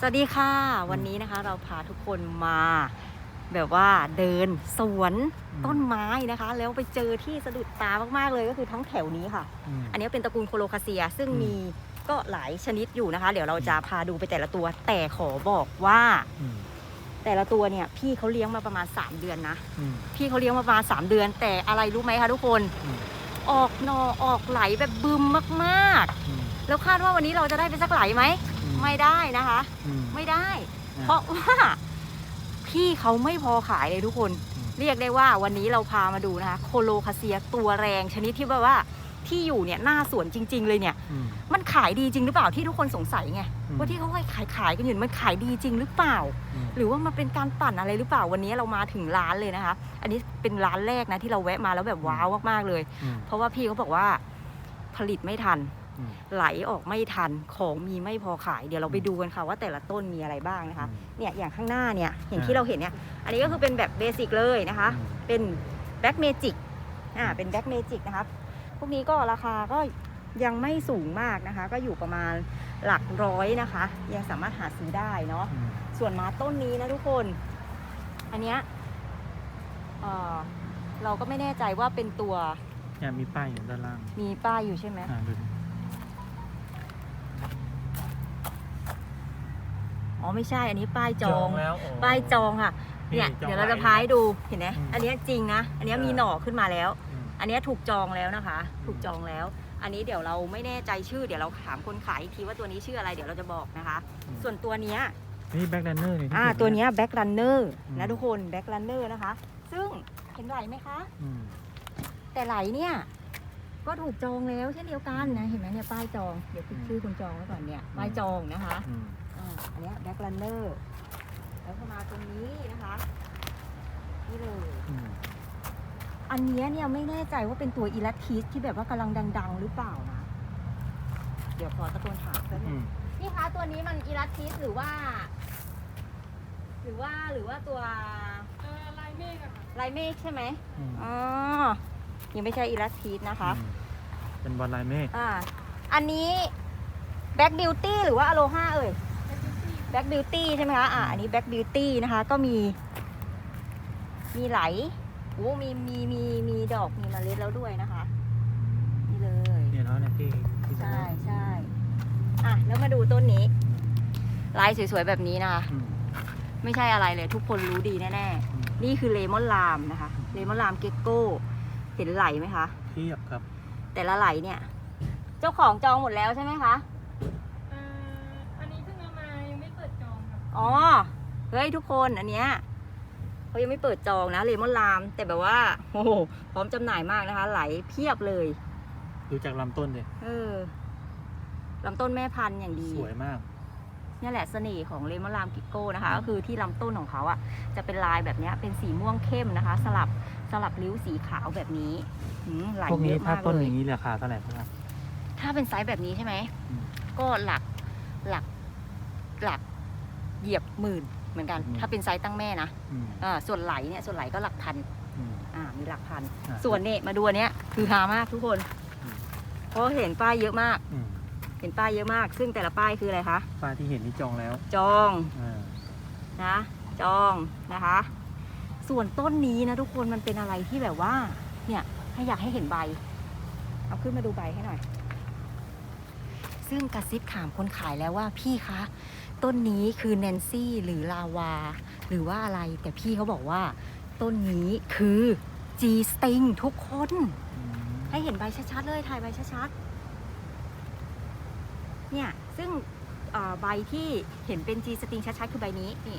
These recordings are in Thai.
สวัสดีค่ะ วันนี้นะคะเราพาทุกคนมาแบบว่าเดินสวนอืมต้นไม้นะคะ แล้วไปเจอที่สะดุดตามากๆเลยก็คือทั้งแถวนี้ค่ะอืมอันนี้เป็นตระกูลโคโลคาเซีย ซึ่งอืมมีก็หลายชนิดอยู่นะคะ เดี๋ยวเราจะพาดูไปแต่ละตัว แต่ขอบอกว่าอืมแต่ละตัวเนี่ย พี่เขาเลี้ยงมาประมาณ 3 เดือนนะอืมพี่เขาเลี้ยงมาประมาณ 3 เดือน แต่อะไรรู้ไหมคะทุกคนอืมออกหนอออกไหลแบบบึมมากอืมๆแล้วคาดว่าวันนี้เราจะได้เป็นสักไหลไหมอื ไม่ได้นะคะ อืม ไม่ได้ อ่เพราะว่าพี่เขาไม่พอขายเลยทุกคน อืม เรียกได้ว่าวันนี้เราพามาดูนะคะ โคโลคาเซียตัวแรงชนิดที่แบบว่าที่อยู่เนี่ยหน้าสวนจริง ๆ เลยเนี่ย อืม มันขายดีจริงหรือเปล่าที่ทุกคนสงสัยไงอืม ว่าที่เขาขายขายๆกันอยู่มันขายดีจริงหรือเปล่า อืม หรือว่ามันเป็นการปั่นอะไรหรือเปล่าวันนี้เรามาถึงร้านเลยนะคะ อันนี้เป็นร้านแรกนะที่เราแวะมาแล้วแบบว้าวมากๆเลย อืม เพราะว่าพี่เขาบอกว่าผลิตไม่ทันอืม ไหลออกไม่ทันของมีไม่พอขาย เดี๋ยวเราไปดูกันค่ะว่าแต่ละต้นมีอะไรบ้างนะคะ เนี่ยอย่างข้างหน้าเนี่ยอย่างที่อ่าเราเห็นเนี่ย อันนี้ก็คือเป็นแบบเบสิกเลยนะคะอืมเป็นแบ็กเมจิกอ่าเป็นแบ็กเมจิกนะคะพวกนี้ก็ราคาก็ยังไม่สูงมากนะคะ ก็อยู่ประมาณหลักร้อยนะคะ ยังสามารถหาซื้อได้เนาะอืมส่วนมาต้นนี้นะทุกคน อันเนี้ยเอ่อเราก็ไม่แน่ใจว่าเป็นตัวเนี่ยมีป้ายอยู่ด้านล่าง มีป้ายอยู่ใช่ไหมอ่าดูดิ อ๋อไม่ใช่อันนี้ป้ายจอง แล้วป้ายจองค่ะ เนี่ยจองเดี๋ยวเราจะไพายดูเห็นไหมอืมอันเนี้ยจริงนะ อันเนี้ยเออมีหน่อขึ้นมาแล้ว อืม อันเนี้ยถูกจองแล้วนะคะอืมถูกจองแล้ว อันนี้เดี๋ยวเราไม่แน่ใจชื่อ เดี๋ยวเราถามคนขายอีกทีว่าตัวนี้ชื่ออะไร เดี๋ยวเราจะบอกนะคะ อืม ส่วนตัวเนี้ย นี่แบ็คแลนเนอร์นี่ที่อ่า เห็นตัวเนี้ยแบ็กรันเนอร์อืม นะทุกคนแบ็กรันเนอร์นะคะ ซึ่งเห็นไหลไหมคะ อืม แต่ไหลเนี่ย ก็ถูกจองแล้วเช่นเดียวกันนะ เห็นไหมเนี่ยป้ายจอง เดี๋ยวติดชื่อคุณจองไว้ก่อนเนี่ย ป้ายจองนะคะ อืม อ่าอันเนี้ยแบ็กรันเนอร์แล้วก็มาตรงนี้นะคะนี่เลย อืมอันเนี้ยเนี่ยไม่แน่ใจว่าเป็นตัวอีลัตทิสที่แบบว่ากำลังดัง ๆ หรือเปล่านะ เดี๋ยวขอตะโกนถามแป๊บนึอืงมนี่คะตัวนี้มันอีลัตทิสหรือว่า หรือว่าหรือว่าตัวเออลายเมฆอะค่ะไลเมฆใช่ไหมอืมอ๋อยังไม่ใช่อีลัตทิสนะคะ อืมเป็นบอลลายเมฆอ่า อันนี้แบ็กบิวตี้หรือว่าอโลฮาเอ่ย แบ็กบิวตี้ใช่ไหมคะ อ่า อันนี้แบ็กบิวตี้นะคะ ก็มี มีไหลโอ้มีมีมีมีดอกมีเมล็ดแล้วด้วยนะคะ นี่เลย เนี่ยเนาะเนี่ยที่ที่จะใช่ใช่อะ แล้วมาดูต้นนี้ ลายสวยๆแบบนี้นะคะ อืมไม่ใช่อะไรเลย ทุกคนรู้ดีแน่อืมๆ นี่คือเลมอนลามนะคะ เลมอนลามเกกโก้ เห็นไหลไหมคะ เทียบครับแต่ละไหลเนี่ย เจ้าของจองหมดแล้วใช่ไหมคะ องค่ะอ๋อ เฮ้ยทุกคนอันเนี้ยเขายังไม่เปิดจองนะเลมอนลาม แต่แบบว่าโอ้โหพร้อมจำหน่ายมากนะคะ ไหลเพียบเลย ดูจากลำต้นเลยเออลำต้นแม่พันธุ์อย่างดี สวยมากนี่แหละเสน่ห์ของเลมอนลามกิโก้นะคะ ก็คือที่ลำต้นของเขาอะจะเป็นลายแบบเนี้ยเป็นสีม่วงเข้มนะคะ สลับสลับริ้วสีขาวแบบนี้หืมไหลพวกเยนี้อะถ้ามากต้นเลอยย่างนี้ราคาเท่าไหร่ครับถ้าเป็นไซส์แบบนี้ใช่ไหมอืมก็หลักหลักหลัก เหยียบหมื่นเหมือนกัน อืม ถ้าเป็นไซส์ตั้งแม่นะอืมอ่าส่วนไหลเนี่ยส่วนไหลก็หลักพันอืม อ่ามีหลักพัน อะส่วนเนี่ยมาดูอันเนี้ยคือฮามากทุกคน อืม เพราะเห็นป้ายเยอะมาก อืมเห็นป้ายเยอะมาก ซึ่งแต่ละป้ายคืออะไรคะ ป้ายที่เห็นนี่จองแล้วจอง อ่านะจองนะคะ ส่วนต้นนี้นะทุกคนมันเป็นอะไรที่แบบว่า เนี่ยให้อยากให้เห็นใบ เอาขึ้นมาดูใบให้หน่อย ซึ่งกระซิบถามคนขายแล้วว่าพี่คะ ต้นนี้คือแนนซี่หรือลาวา หรือว่าอะไร แต่พี่เขาบอกว่า ต้นนี้คือ G Sting ทุกคนอืมให้เห็นใบชัดๆเลยถ่ายใบชัดๆเนี่ย ซึ่งเอ่อใบที่เห็นเป็น G Sting ชัดๆ คือใบนี้ นี่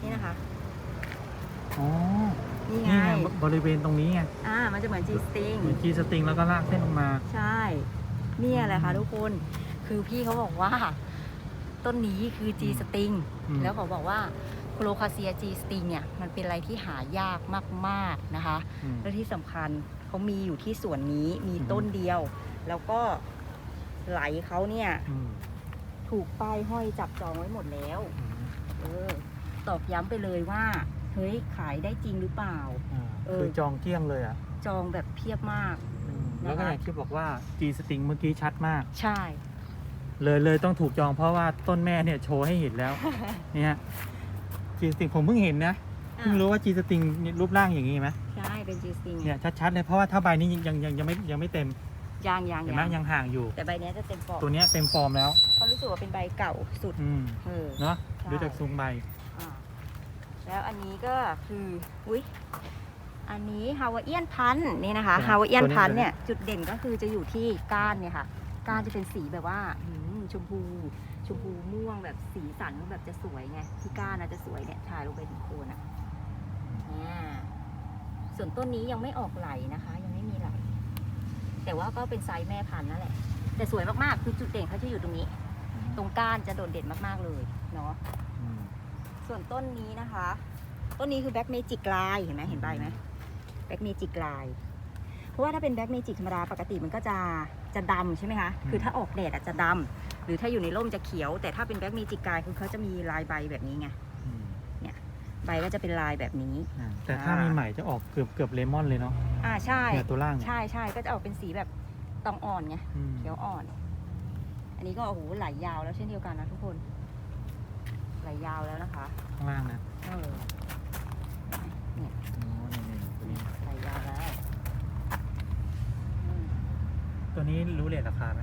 นี่นะคะอ๋อนี่ไงนี่ไง บริเวณตรงนี้ไง อ่า มันจะเหมือน G Sting เหมือนกีสติงแล้วก็ลากเส้นลงมา ใช่ เนี่ยแหละค่ะทุกคน คือพี่เขาบอกว่าต้นนี้คือ G Sting อืมแล้วเขาบอกว่าโคโลคาเซีย G Sting เนี่ยมันเป็นอะไรที่หายากมากๆนะคะอืมและที่สำคัญเขามีอยู่ที่สวนนี้มีอืมต้นเดียว แล้วก็ไหลเขาเนี่ยอืมถูกป้ายห้อยจับจองไว้หมดแล้วอืมเออตอกย้ำไปเลยว่าเฮ้ยขายได้จริงหรือเปล่าอ่าเออคือจองเกลี้ยงเลยอะ จองแบบเพียบมากอืมแล้วก็นะคะอย่างที่บอกว่า G สติงเมื่อกี้ชัดมาก ใช่อ เลยเลยต้องถูกจองเพราะว่าต้นแม่เนี่ยโชว์ให้เห็นแล้วเนี่ยจีสติงผมเพิ่งเห็นนะเพิ่งรู้ว่าจีสติงรูปร่างอย่างนี้ไหมใช่เป็นจีสติงเนี่ยชัดๆเลยเพราะว่าถ้าใบนี้ยังยังยังไม่ยังไม่เต็มยางยางเห็นไหมยางยังห่างอยู่ แต่ใบเนี้ยจะเต็มปอกตัวเนี้ยเต็มฟอร์มแล้วเพราะรู้สึกว่าเป็นใบเก่าสุดอืมเออเนาะใช่ดูจากทรงใบอ่าแล้วอันนี้ก็คืออุ้ยอันนี้ฮาวาเอียนพันธุ์นี่นะคะฮาวาเอียนพันธุ์เนี่ยจุดเด่นก็คือจะอยู่ที่ก้านเนี่ยค่ะ ก้านจะเป็นสีแบบว่าหืม ชมพู ชมพูม่วงแบบสีสันแบบจะสวยไงที่ก้านนะจะสวยเนี่ยถ่ายลงไปถึงโคนอะเนี่ยส่วนต้นนี้ยังไม่ออกไหลนะคะ ยังไม่มีไหล แต่ว่าก็เป็นไซส์แม่พันธุ์นั่นแหละ แต่สวยมากๆคือจุดเด่นเขาจะอยู่ตรงนี้ ตรงก้านจะโดดเด่นมากๆเลยเนาะอืมส่วนต้นนี้นะคะ ต้นนี้คือแบ็กเมจิกลายเห็นไหมเห็นใบไหมแบ็กเมจิกลายเพ ราะว่าถ้าเป็นแบ็กเมจิกธรรมดาปกติมันก็จะจะดำใช่ไหมคะ คือถ้าออกแดดอาจจะดำหรือถ้าอยู่ในร่มจะเขียว แต่ถ้าเป็นแบ็กเมจิกลายคือเขาจะมีลายใบแบบนี้ไงอืมใบก็จะเป็นลายแบบนี้ อ่าแต่ถ้ามีใหม่จะออกเกือบเกือบเลมอนเลยเนาะอ่าใช่ เนี่ยตัวล่างเนี่ยใช่ใช่ก็จะออกเป็นสีแบบตองอ่อนไง อืมเขียวอ่อน อันนี้ก็โอ้โหไหลยาวแล้วเช่นเดียวกันนะทุกคน ไหลยาวแล้วนะคะ ข้างล่างนะเออเนี่ยอ๋อนี่นี่ตัวนี้ ไหลยาวแล้วอืม ตัวนี้รู้เลทราคาไหม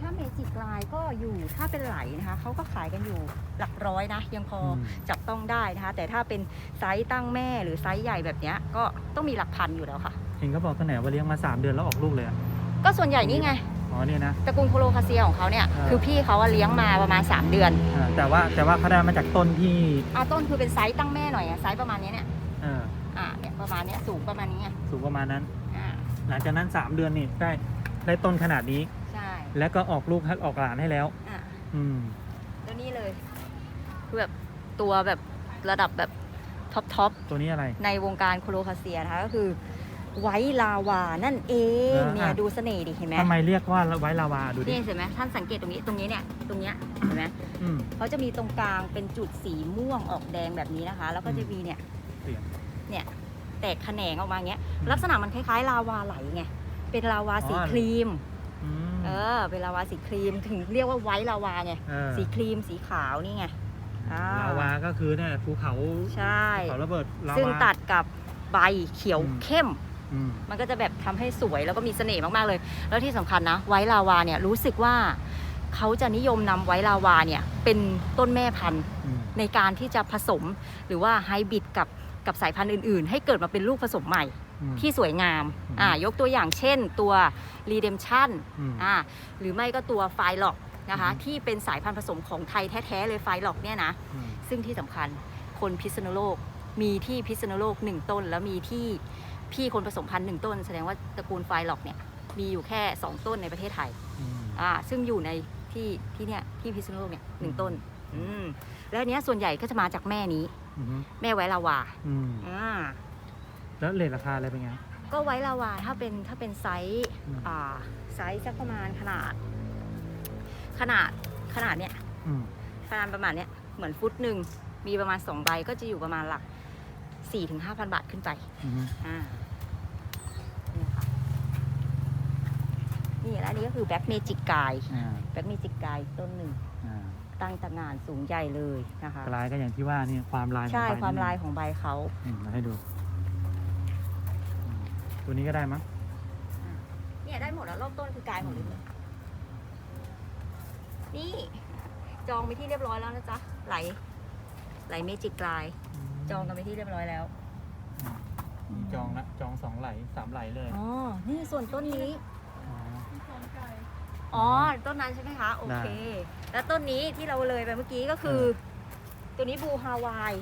ถ้าเมจิกลายก็อยู่ถ้าเป็นไหลนะคะเขาก็ขายกันอยู่หลักร้อยนะ ยังพออม จับต้องได้นะคะ แต่ถ้าเป็นไซส์ตั้งแม่หรือไซส์ใหญ่แบบเนี้ยก็ต้องมีหลักพันอยู่แล้วค่ะ เห็นเขาบอกตัวไหนว่าเลี้ยงมา 3 เดือนแล้วออกลูกเลยอะก็ส่วนใหญ่นี่ไงอ๋อเนี่ยนะ ตระกูลโคโลคาเซียของเขาเนี่ยอ่า คือพี่เขาอะเลี้ยงมาประมาณ 3 เดือนอ่าแต่ว่าแต่ว่าเขาได้มาจากต้นที่อ่าต้นคือเป็นไซส์ตั้งแม่หน่อยอะไซส์ประมาณเนี้ยเนี่ยเอออ่าเนี่ยประมาณเนี้ยสูงประมาณนี้ไงสูงประมาณนั้น อ่าหลังจากนั้น 3 เดือนนี่ได้ ได้ต้นขนาดนี้ ใช่แล้วก็ออกลูกให้ออกหลานให้แล้ว อ่าอืม แล้วนี่เลยคือแบบตัวแบบระดับแบบท็อปท็อปตัวนี้อะไร ในวงการโคโลคาเซียนะคะก็คือไวท์ลาวานั่นเองอ่า เนี่ยดูเสน่ห์ดิเห็นไหมทำไมเรียกว่าไว้ลาวาดูดินี่เห็นไหมท่านสังเกตตรงนี้ตรงนี้เนี่ยตรงเนี้ยเห็นไหมอืม เขาจะมีตรงกลางเป็นจุดสีม่วงออกแดงแบบนี้นะคะ แล้วก็จะอืมมีเนี่ยเปลี่ยน เนี่ยแตกแขนงออกมาอย่างเงี้ยอืมลักษณะมันคล้ายๆลาวาไหลไง เป็นลาวาสีอ๋อครีม อืม เออ เป็นลาวาสีครีม ถึงเรียกว่าไวท์ลาวาไงเออสีครีมสีขาวนี่ไงอ่าลาวาก็คือเนี่ยภูเขาใช่ ภูเขาระเบิดลาวา ซึ่งตัดกับใบเขียวอืม เข้ม อืม มันก็จะแบบทำให้สวยแล้วก็มีเสน่ห์มากๆเลย แล้วที่สำคัญนะ ไวท์ลาวาเนี่ยรู้สึกว่าเขาจะนิยมนำไวท์ลาวาเนี่ยเป็นต้นแม่พันธุ์อืม ในการที่จะผสม หรือว่าไฮบริดกับกับสายพันธุ์อื่น ๆ ให้เกิดมาเป็นลูกผสมใหม่อืม ที่สวยงามอืมอ่ายกตัวอย่างเช่นตัว Redemption อืมอ่าหรือไม่ก็ตัวไฟล็อกนะคะอือฮึที่เป็นสายพันธุ์ผสมของไทยแท้ๆเลยไฟล็อกเนี่ยนะอืมซึ่งที่สำคัญคนพิษณุโลกมีที่พิษณุโลกหนึ่งต้น แล้วมีที่พี่คนผสมพันธุ์หนึ่งต้น แสดงว่าตระกูลไฟล็อกเนี่ยมีอยู่แค่2ต้นในประเทศไทยอืมอ่าซึ่งอยู่ในที่ที่เนี่ยที่พิษณุโลกเนี่ยหนึ่งต้นอืมอืมแล้วอันเนี้ยส่วนใหญ่ก็จะมาจากแม่นี้อืมแม่ไว้ลาวาอืมอ่า แล้วเลทราคาอะไรเป็นไง ก็ไว้ลาวาถ้าเป็นถ้าเป็นไซส์อืม อ่าไซส์สักประมาณขนาด ขนาดขนาดเนี้ยอืมขนาดประมาณเนี้ยเหมือนฟุตหนึ่งมีประมาณ2ใบก็จะอยู่ประมาณหลัก4-5ถึงพันบาทขึ้นไป อืมอ่านี่ค่ะนี่แล้วอันนี้ก็คือแบ็กเมจิกกายอ่าแบ็กเมจิกกายต้นหนึ่ง อ่าตั้งตางานสูงใหญ่เลยนะคะลายก็อย่างที่ว่านี่ความลายของใช่ใบความนั่นลายเองของใบเขาอืมมาให้ดูอืม ตัวนี้ก็ได้มั้งเนี่ยได้หมดแล้วรอบต้นคือกายหมดเลยนี่ จองไปที่เรียบร้อยแล้วนะจ๊ะไหล ไหลเมจิกกาย จองกันไปที่เรียบร้อยแล้วมีจองละจองสองไหลสามไหลเลยอ๋อนี่ส่วนต้นนี้อ๋อมีสองไก่อ๋อต้นนั้นใช่ไหมคะโอเค แล้วต้นนี้ที่เราเลยไปเมื่อกี้ก็คือ ตัวนี้บูฮาวาย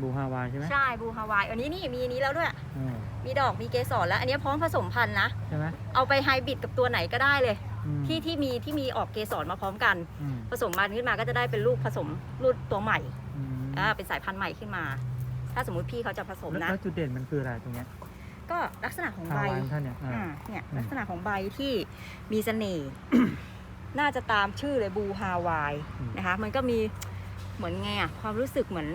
บูฮาวายใช่ไหมใช่บูฮาวายอันนี้นี่มีอันนี้แล้วด้วย อืมมีดอกมีเกสรแล้วอันนี้พร้อมผสมพันธุ์นะ ใช่ไหมเอาไปไฮบริดกับตัวไหนก็ได้เลย อืมที่ที่มีที่มีออกเกสรมาพร้อมกัน อืมผสมมันขึ้นมาก็จะได้เป็นลูกผสมรุ่นตัวใหม่อืมอ่าเป็นสายพันธุ์ใหม่ขึ้นมา ถ้าสมมุติพี่เขาจะผสมแล้วนะ แล้วจุดเด่นมันคืออะไรตรงเนี้ยก็ลักษณะของฮาใบวายของท่านเนี่ยอ่า อ่าเนี่ยอืม ลักษณะของใบที่มีเสน่ห์ น่าจะตามชื่อเลยบูฮาวายอืมนะคะ มันก็มีเหมือนไงอะความรู้สึกเหมือน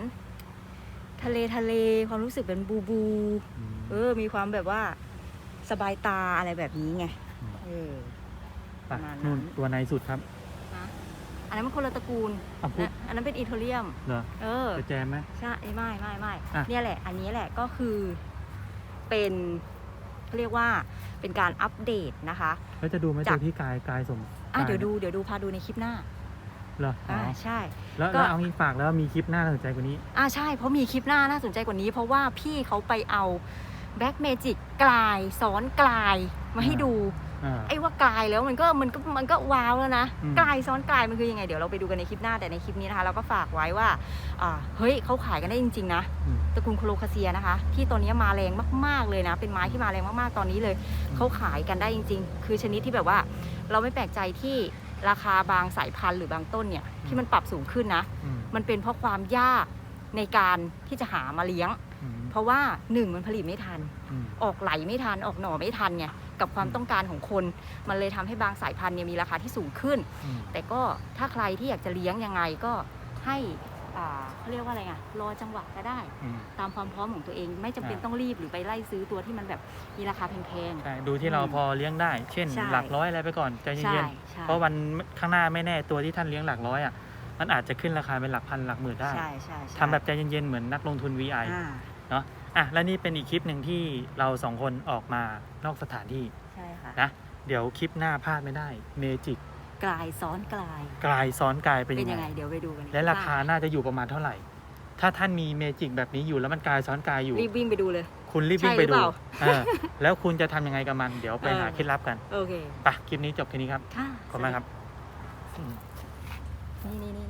ทะเลทะเลความรู้สึกเป็นบูบูอืมเออ มีความแบบว่าสบายตาอะไรแบบนี้ไงอืมเออไปประมาณนั้น นู่นตัวในสุดครับนะนนั้นมันคนละตระกูลอะพูดนะอันนั้นเป็นอีเทเรียม เหรอเออ จะแจมไหม ใช่ไม่ไม่ไม่อะ เนี่ยแหละ อันนี้แหละก็คือเป็นเขาเรียกว่าเป็นการอัปเดตนะคะ แล้วจะดูไหมจาตักวที่กายกายสมอะกายเดี๋ยวดูเดี๋ยวดูพาดูในคลิปหน้า เหรออ๋ออ่าอใช่ แล้วก็ แล้วเอางี้ฝากแล้วมีคลิปหน้าน่าสนใจกว่านี้ อ่าใช่ เพราะมีคลิปหน้าน่าสนใจกว่านี้ เพราะว่าพี่เขาไปเอาแบ็กเมจิกกลายซ้อนกลายมาให้อ่า ดู อ่า ไอ้ว่ากลายแล้วมันก็มันก็มันก็ว้าวแล้วนะอืม กลายซ้อนกลายมันคือยังไงเดี๋ยวเราไปดูกันในคลิปหน้าแต่ในคลิปนี้นะคะ เราก็ฝากไว้ว่าอ่าเฮ้ยเขาขายกันได้จริง ๆ นะอืม ตระกูลโคโลคาเซียนะคะ ที่ตอนนี้มาแรงมากๆเลยนะ เป็นไม้ที่มาแรงมากๆตอนนี้เลยเขาขายกันได้จริง ๆ คือชนิดที่แบบว่า เราไม่แปลกใจที่ ราคาบางสายพันธุ์หรือบางต้นเนี่ยที่มันปรับสูงขึ้นนะอืมมันเป็นเพราะความยากในการที่จะหามาเลี้ยงอืมเพราะว่าหนึ่งมันผลิตไม่ทันอืมออกไหลไม่ทันออกหน่อไม่ทันไงกับความอืมต้องการของคน มันเลยทำให้บางสายพันธุ์เนี่ยมีราคาที่สูงขึ้นอืมแต่ก็ถ้าใครที่อยากจะเลี้ยงยังไงก็ให้ อ่าเขาเรียกว่าอะไรไงรอจังหวะก็ได้ อืมตามความพร้อมของตัวเอง ไม่จำเป็นอ่าต้องรีบหรือไปไล่ซื้อตัวที่มันแบบมีราคาแพง ใช่ดูที่เราอืมพอเลี้ยงได้ เช่น ใช่ หลักร้อยอะไรไปก่อนใจๆใช่เย็นใช่ๆเพราะวันข้างหน้าไม่แน่ตัวที่ท่านเลี้ยงหลักร้อยอะมันอาจจะขึ้นราคาเป็นหลักพันหลักหมื่นได้ใช่ใช่ใช่ทำแบบใจเย็นๆเหมือนนักลงทุน VI อ่าเนาะอะและนี่เป็นอีกคลิปหนึ่งที่เราสองคนออกมานอกสถานที่ใช่ค่ะ นะ เดี๋ยวคลิปหน้าพลาดไม่ได้เมจิก กลายซ้อนกลาย กลายซ้อนกลายเป็นเป็นยังยังไงไง เดี๋ยวไปดูกันและราคาน่าจะอยู่ประมาณเท่าไหร่ ถ้าท่านมีเมจิกแบบนี้อยู่แล้วมันกลายซ้อนกลายอยู่ รีบวิ่งไปดูเลย คุณรีบวิ่งไปใช่หรืดูอเปล่าเออแล้วคุณจะทำยังไงกับมัน เดี๋ยวไปเออ หาเคล็ดลับกันโอเคไปคลิปนี้จบแค่นี้ครับ ค่ะขอบคุณมากครับอืมนี่นี่นี่